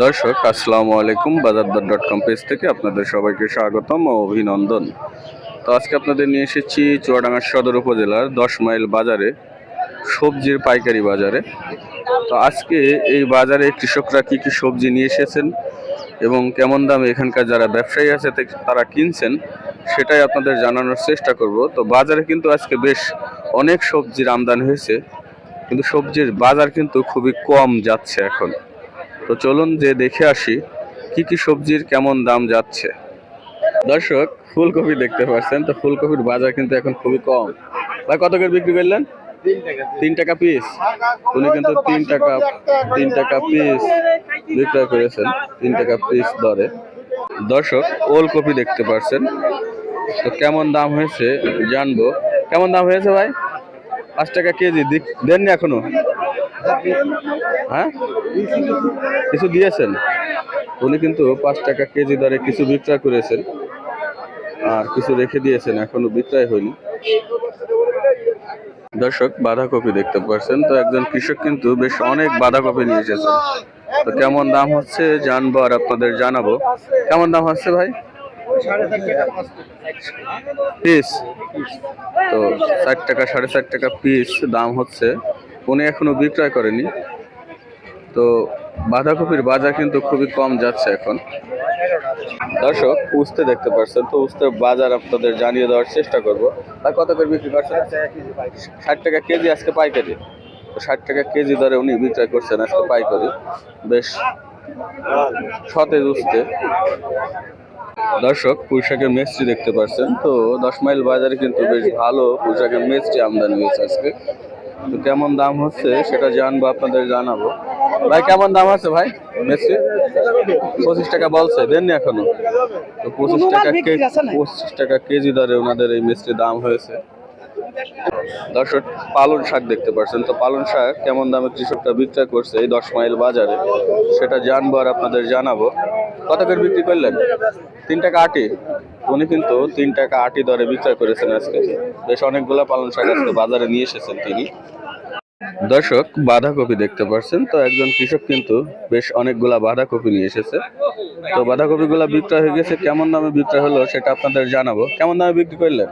দর্শক, আসসালামু আলাইকুম বাজারদর ডট কম পেজ থেকে আপনাদের সবাইকে স্বাগতম ও অভিনন্দন। তো আজকে আপনাদের নিয়ে এসেছি চুয়াডাঙ্গা সদর উপজেলার দশ মাইল বাজারে, সবজির পাইকারি বাজারে। তো আজকে এই বাজারে কৃষকরা কি কি সবজি নিয়ে এসেছেন এবং কেমন দামে এখানকার যারা ব্যবসায়ী আছে তারা কিনছেন, সেটাই আপনাদের জানানোর চেষ্টা করব। তো বাজারে কিন্তু আজকে বেশ অনেক সবজির আমদানি হয়েছে, কিন্তু সবজির বাজার কিন্তু খুবই কম যাচ্ছে এখন। তো চলুন যে দেখে আসি, কি কি সবজির কেমন দাম যাচ্ছে। দর্শক, ফুলকপি দেখতে পাচ্ছেন, তো ফুলকপির বাজার কিন্তু এখন খুবই কম। ভাই, কত করে বিক্রি করলেন? তিন টাকা পিস উনি কিন্তু তিন টাকা তিন টাকা পিস বিক্রয় করেছেন, তিন টাকা পিস দরে। দর্শক, ওলকপি দেখতে পাচ্ছেন। তো কেমন দাম হয়েছে, জানব। কেমন দাম হয়েছে ভাই? পাঁচ টাকা কেজি দেননি এখনও? হ্যাঁ? কিছু দিয়েছেন? উনি কিন্তু পাঁচ টাকা কেজি দরে কিছু বিক্রয় করেছেন। আর কিছু রেখে দিয়েছেন, এখনও বিক্রয় হয়নি। দর্শক, বাঁধাকপি দেখতে পাচ্ছেন। তো একজন কৃষক কিন্তু বেশ অনেক বাঁধাকপি নিয়ে এসেছেন তো কেমন দাম হচ্ছে জানব আর আপনাদের জানাব। কেমন দাম হচ্ছে ভাই? পিস তো ষাট টাকা, সাড়ে ষাট টাকা পিস দাম হচ্ছে। উনি এখনও বিক্রয় করেনি। তো বাঁধাকপির বাজার কিন্তু খুবই কম যাচ্ছে এখন। দর্শক, উস্তে দেখতে পাচ্ছেন তো, উস্তের বাজার আপনাদের জানিয়ে দেওয়ার চেষ্টা করব। ভাই, কত করে বিক্রি করছেন? ষাট টাকা কেজি আজকে পাইকারি। তো ষাট টাকা কেজি দরে উনি বিক্রয় করছেন আজকে পাইকারি। বেশ সতেজ উস্তে। দর্শক, পুঁইশাকের মেস্ট্রি দেখতে পাচ্ছেন তো, দশ মাইল বাজারে কিন্তু বেশ ভালো পুঁইশাকের মেস্ট্রি আমদানি হয়েছে আজকে। তো কেমন দাম হচ্ছে সেটা জানব আপনাদের জানাব। ভাই কেমন দাম আছে ভাই? মেস্ট্রি পঁচিশ টাকা বলছে দেননি এখনও? তো পঁচিশ টাকা পঁচিশ টাকা কেজি দরে ওনাদের এই মিষ্টির দাম হয়েছে। দর্শক পালন শাক দেখতে পাচ্ছেন। তো পালন শাক কেমন দামে কৃষকটা বিক্রয় করছে এই দশ মাইল বাজারে সেটা জানব আর আপনাদের জানাব। কত করে বিক্রি করলেন? তিন টাকা আটি। উনি কিন্তু তিন টাকা আটি দরে বিক্রয় করেছেন আজকে। বেশ অনেকগুলো পালন শাক আজকে বাজারে নিয়ে এসেছেন তিনি। দর্শক, বাঁধাকপি দেখতে পাচ্ছেন তো একজন কৃষক কিন্তু বেশ অনেকগুলা বাঁধাকপি নিয়ে এসেছে। তো বাঁধাকপিগুলা বিক্রয় হয়ে গেছে, কেমন দামে বিক্রয় হলো সেটা আপনাদের জানাব। কেমন দামে বিক্রি করলেন?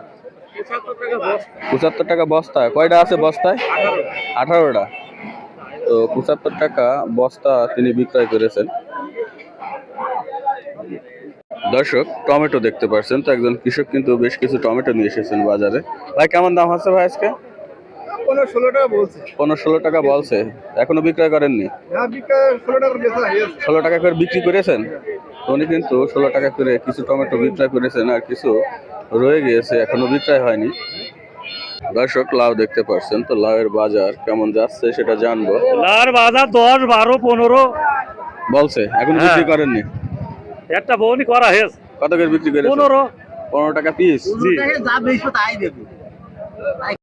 পঁচাত্তর টাকা বস্তা। কয়টা আছে বস্তায়? আঠারোটা। তো পঁচাত্তর টাকা বস্তা তিনি বিক্রয় করেছেন। দর্শক টমেটো দেখতে পাচ্ছেন তো একজন কৃষক কিন্তু বেশ কিছু টমেটো নিয়ে এসেছেন বাজারে। ভাই কেমন দাম আছে ভাই আজকে? কোনো ষোলো টাকা বলছে। পনেরো ষোলো টাকা বলছে। এখনও বিক্রয় করেননি? ষোলো টাকা করে বিক্রি করেছেন? উনি কিন্তু ষোলো টাকা করে কিছু টমেটো বিক্রয় করেছেন আর কিছু রয়ে গিয়েছে এখনও বিক্রয় হয়নি। দর্শক লাউ দেখতে পাচ্ছেন তো লাউয়ের বাজার কেমন যাচ্ছে সেটা জানব। লার বাজার দশ বারো পনেরো। বলছে এখন হ্যাঁ। বিক্রি করেননি? একটা বউনি করা হেস কত করে বিক্রি করে পনেরো। পনেরো টাকা পিস জি। যা বেশি তাই দেবে।